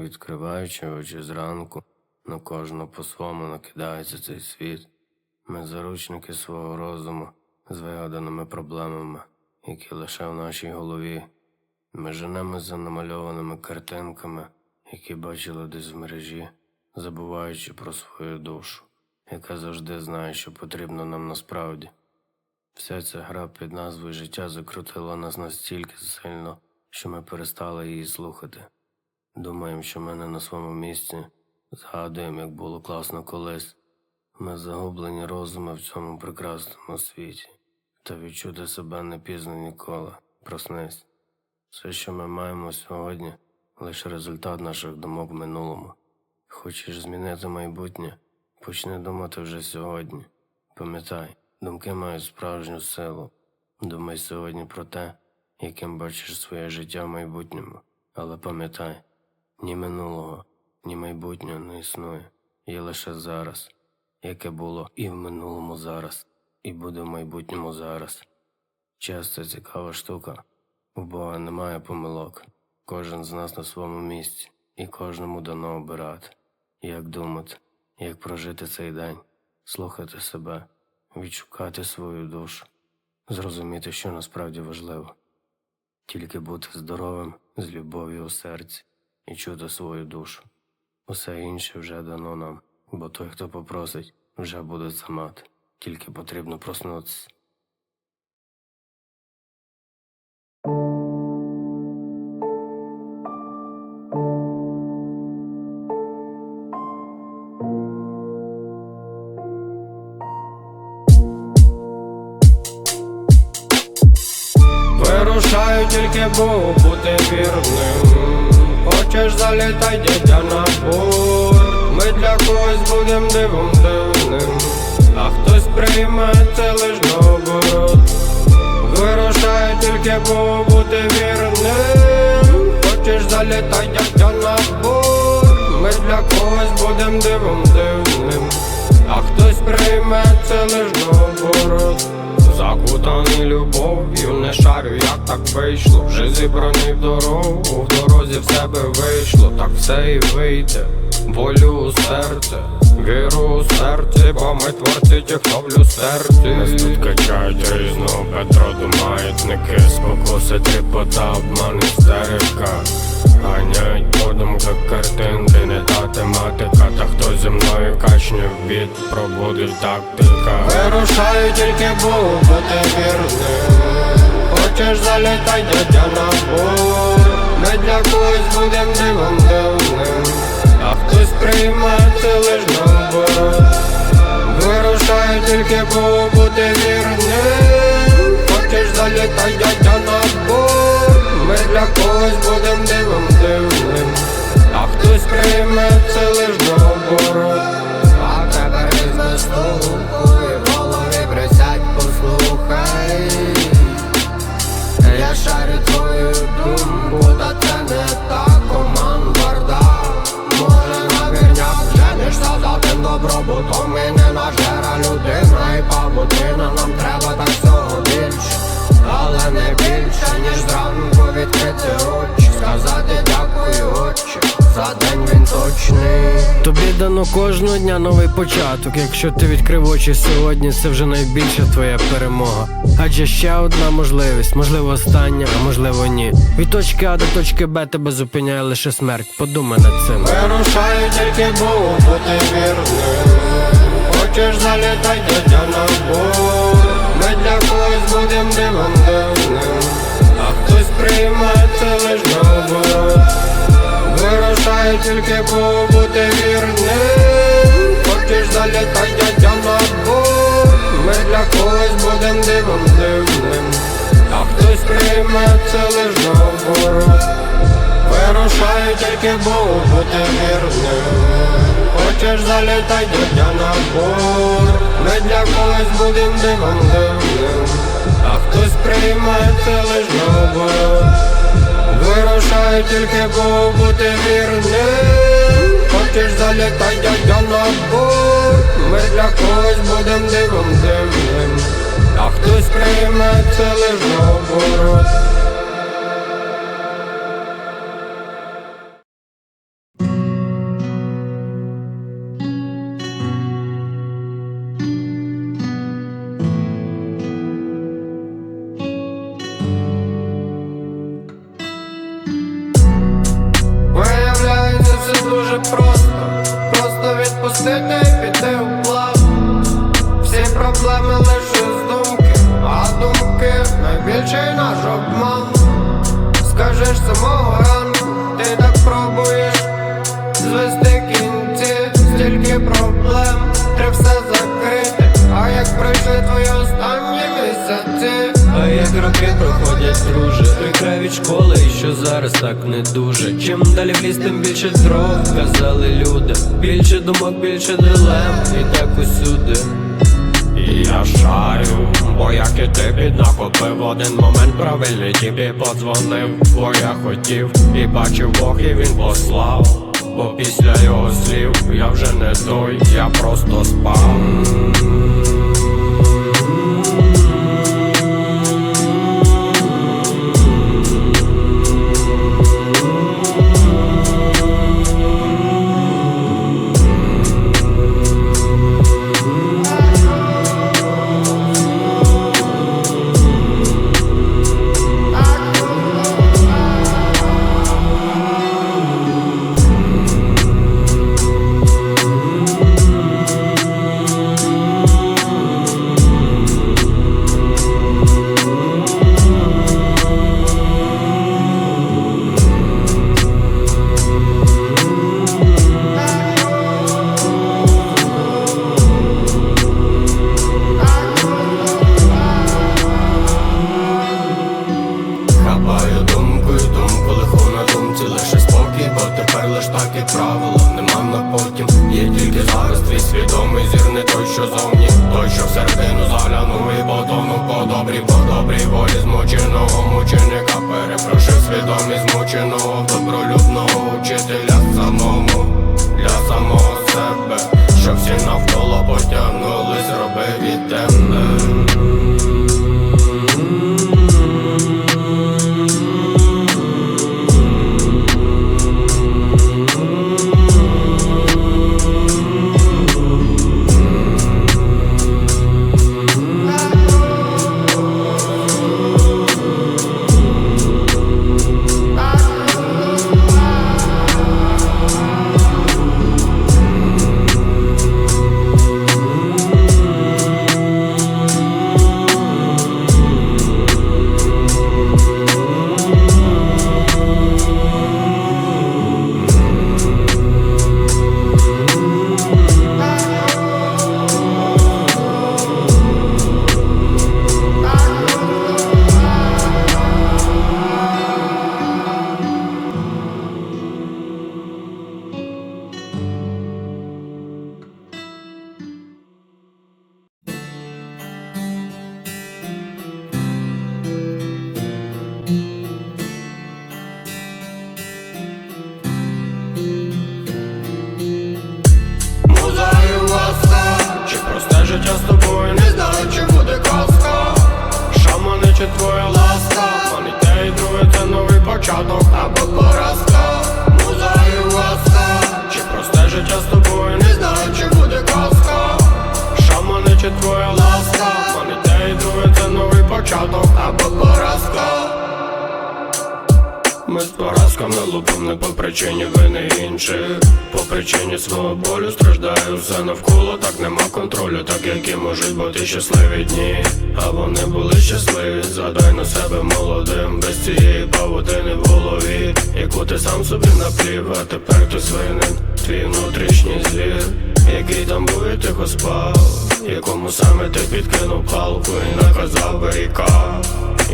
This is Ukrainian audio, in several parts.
Відкриваючи очі зранку, на кожного по-своєму накидається цей світ. Ми заручники свого розуму з вигаданими проблемами, які лише в нашій голові. Ми женемо за намальованими картинками, які бачили десь в мережі, забуваючи про свою душу, яка завжди знає, що потрібно нам насправді. Вся ця гра під назвою Життя закрутила нас настільки сильно, що ми перестали її слухати. Думаємо, що ми не на своєму місці, згадуємо, як було класно колись. Ми загублені розуми в цьому прекрасному світі, та відчути себе не пізно ніколи. Проснись. Все, що ми маємо сьогодні, лише результат наших думок в минулому. Хочеш змінити майбутнє, почни думати вже сьогодні. Пам'ятай, думки мають справжню силу. Думай сьогодні про те, яким бачиш своє життя в майбутньому. Але пам'ятай, ні минулого, ні майбутнього не існує. Є лише зараз, яке було і в минулому зараз, і буде в майбутньому зараз. Час це цікава штука. У Бога немає помилок. Кожен з нас на своєму місці, і кожному дано обирати, як думати, як прожити цей день, слухати себе, відшукати свою душу, зрозуміти, що насправді важливо, тільки бути здоровим з любов'ю у серці і чути свою душу. Усе інше вже дано нам, бо той, хто попросить, вже буде це тільки потрібно проснутися. Вирушаю тільки Богу бути вірним Хочеш залітай, дядя на борт Ми для когось будем дивом дивним. А хтось прийме це лиш наоборот Вирушаю тільки Богу бути вірним. Хочеш залітай, дядя на борт Ми для когось будем дивом дивним. А хтось прийме це лиш наоборот Закутаний любов'ю, не шарю, як так вийшло. Вже зібраний в дорогу, в дорозі в себе вийшло, так все і вийде. Волю у серце, віру у серці, бо ми творці ті, хто в люстерці. Нас тут качають різного Петро до маятники, спокуси, тріпота, обман, істерика. Ганяють по думках картинки, не та тематика, та хто зі мною качне в біт, пробудить тактика. Вирушаю тільки Богу бути вірним. Хочеш залітай, дядя на борт Ми для когось будем дивом дивним. А хтось прийме це лиш наоборот Вирушаю тільки Богу бути вірним. Хочеш залітай, дядя на борт Ми для когось будем дивом дивним А хтось прийме це лиш наоборот А тебе візьме столку і відкрити очі Сказати дякую, отче, за день він точний Тобі дано кожного дня новий початок. Якщо ти відкрив очі сьогодні, це вже найбільша твоя перемога. Адже ще одна можливість, можливо, остання, а можливо, ні. Від точки А до точки Б тебе зупиняє лише смерть. Подумай над цим. Вирушаю тільки Богу бути вірним Хочеш залітай, дядя на борт тільки Богу бути вірним Хочеш залітай, дядя на борт Ми для когось будем дивом дивним. А хтось прийме це лиш наоборот Вирушаю тільки Богу бути вірним. Хочеш залітай, дядя на борт Ми для когось будем дивом дивним. А хтось прийме це лиш наоборот Вирушаю тільки Богу бути вірним. Хочеш залітай, дядя на борт Ми для когось будем дивом дивним. А хтось прийме це лиш наоборот наш обман Скажеш самого ранку, ти так пробуєш звести кінці, стільки проблем, треба все закрити. А як пройшли твої останні місяці? А як роки проходять, друже Прикрай від школи, і що зараз так не дуже. Чим далі в ліс, тим більше дров, казали люди. Більше думок, більше дилем, і так усюди. Я шарю, бо як і ти піднакопив один момент правильний тобі подзвонив, бо я хотів і бачив Бог, і він послав. Бо після його слів я вже не той, я просто спав. З поразками лупом не по причині вини інших. По причині свого болю страждаю все навколо, так нема контролю, так які можуть бути щасливі дні, а вони були щасливі, згадай на себе молодим, без цієї павутини в голові, яку ти сам собі наплів, а тепер ти свинен, твій внутрішній звір, який там був і тихо спав, якому саме ти підкинув палку і наказав вирікав,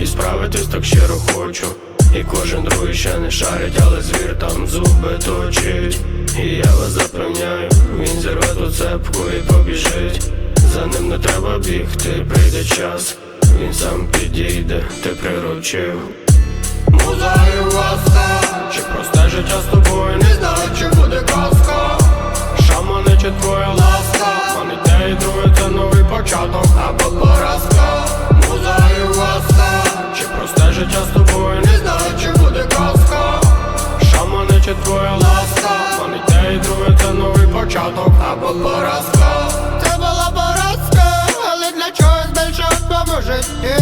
і справитись так щиро хочу. І кожен другий ще не шарить, але звір там зуби точить. І я вас запевняю, він зірве ту цепку і побіжить. За ним не треба бігти, прийде час, він сам підійде, ти приручив. Муза і ласка, чи просте життя з тобою не знаю, чи буде казка. Шамани чи твоя ласка, мені те і друге це новий початок або поразка. Муза і ласка, життя з тобою. Не знаю, чи буде казка. Шамани чи твоя ласка, мені те друге це новий початок або поразка. Це була поразка, але для чогось більше по житті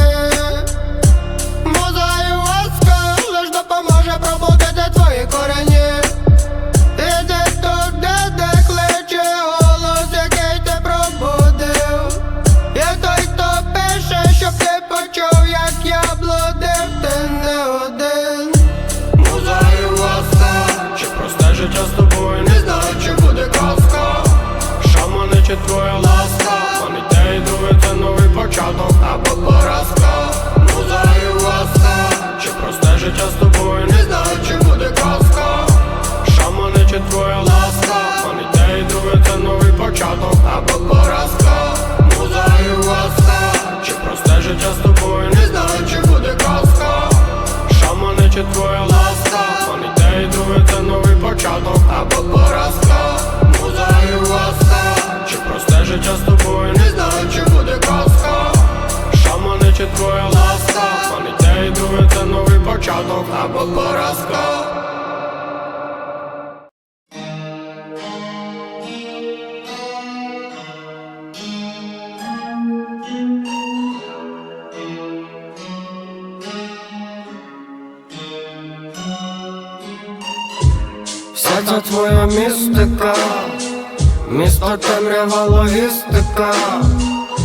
Твоя містика, місто темрява логістика.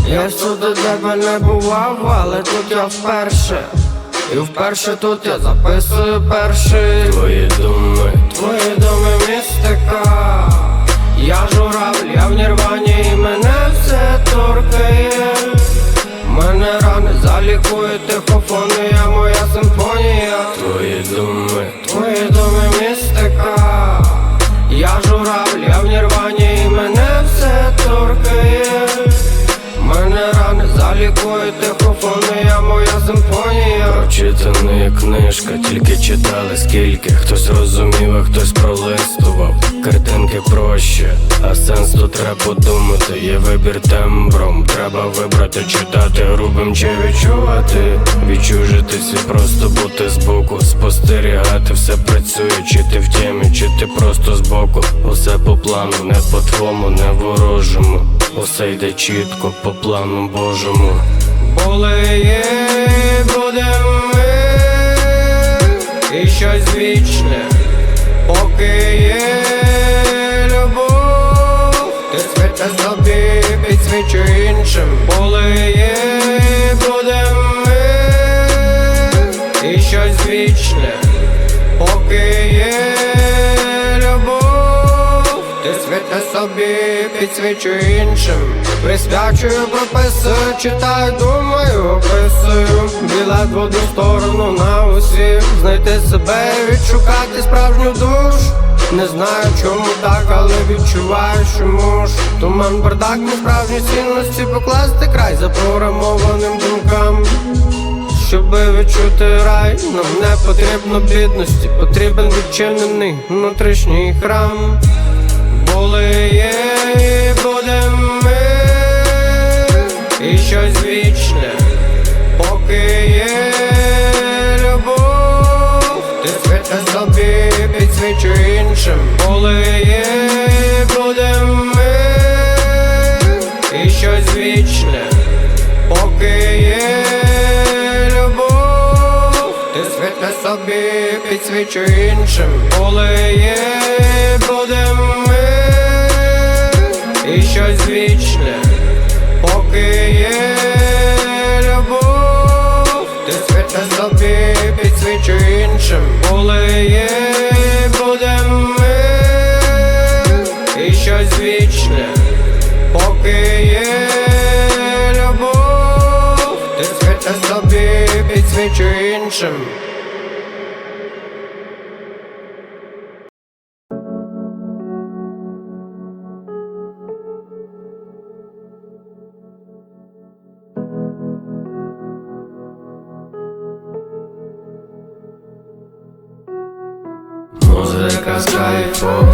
Я всюди тебе не бував, але тут я вперше. І вперше тут я записую перший. Твої думи, Твої доми містика. Я журавль, я в нірвані і мене все торкає Мене рани залікують тихофони, я моя симфонія. Твої думи, Твої доми симфонія прочитана як книжка, тільки читали скільки Хтось розумів, а хтось пролистував Картинки проще, а сенс тут треба подумати. Є вибір тембром, треба вибрати, читати грубим чи відчувати. Відчужитись і просто бути збоку, спостерігати, все працює, чи ти в темі, чи ти просто збоку. Усе по плану, не по твому, не ворожому. Усе йде чітко по плану Божому. Були будем ми і щось вічне, поки є любов, ти світе собі, підсвічу іншим. Були є, будем ми і щось вічне, поки є любов, ти світе собі, підсвічу іншим. Присвячую, прописую, читаю, думаю, описую Білет в одну сторону на усіх Знайти себе і відшукати справжню душу. Не знаю чому так, але відчуваю, що мушу Туман бардак, не справжні цінності. Покласти край запрограмованим думкам. Щоби відчути рай, нам не потрібно бідності, потрібен відчинений внутрішній храм. Були є, іншим. Були будем ми і щось вічне, поки є любов, ти світе собі, підсвічу іншим. Були будем ми і щось вічне, поки є любов, ти світе собі, підсвічу іншим. Були є, підсвічу іншим. Музика з кайфом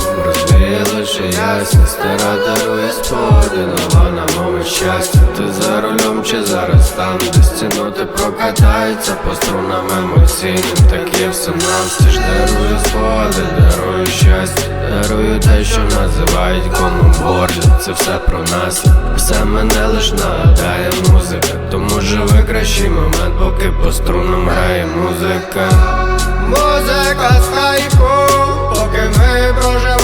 лише ясність Стара дарує споди, нова на момент щастя. Ти за рулем чи зараз там, де стіну ти прокатається По струнам емоційним, так є все навстіж Дарую споди, дарую щастя. Дарую те, що називають кому бордю Це все про нас, все мене лиш нагадає музика. Тому живи кращий момент, поки по струнам грає музика. Музика з хайпу, поки ми проживаєм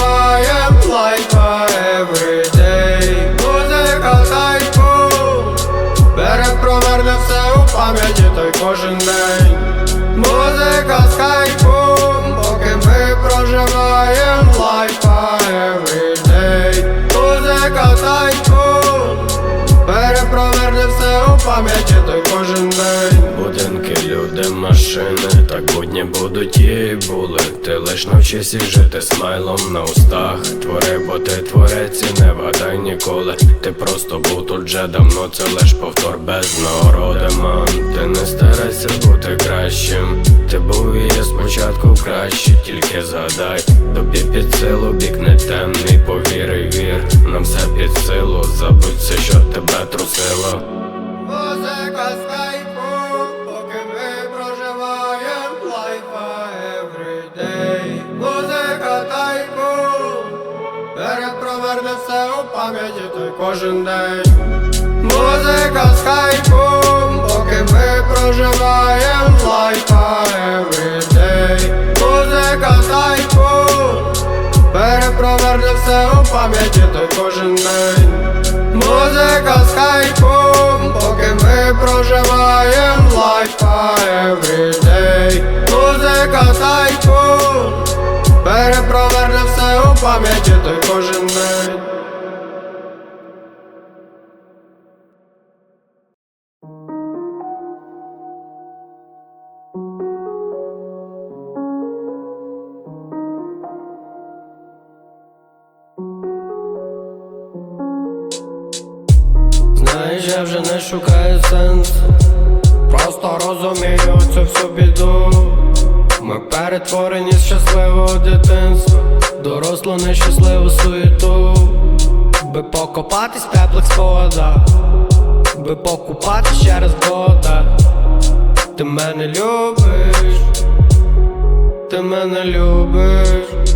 кожен день. Музика з хайпом, поки ми проживаєм лайфа everyday. Музика хайпу, перепроверне все у пам'яті той кожен день Люди, машини, так будні будуть і були. Ти лиш навчися жити смайлом на устах. Твори, бо ти творець і не вгадай ніколи. Ти просто був тут вже давно, це лиш повтор без нагородима. Ти не старайся бути кращим. Ти був і є спочатку краще, тільки згадай. Тобі під силу бік не темний, повір і вір. Нам все під силу, забудь все, що тебе трусило. Музика перепроверне все у пам'яті той кожен день. Музика з кайфу, поки ми проживаєм лайфа everyday Музика з кайфу, проверне все у пам'яті той кожен день. Музика з хайпом, поки ми проживаєм life everyday Музика з хайпом, перепроверне пам'яті той кожен день. Я вже не шукаю сенсу Просто розумію цю всю біду. Ми перетворені з щасливого дитинства Дорослу нещасливу суєту. Би покопатись в теплих сходах, Би покупати ще раз года Ти мене любиш. Ти мене любиш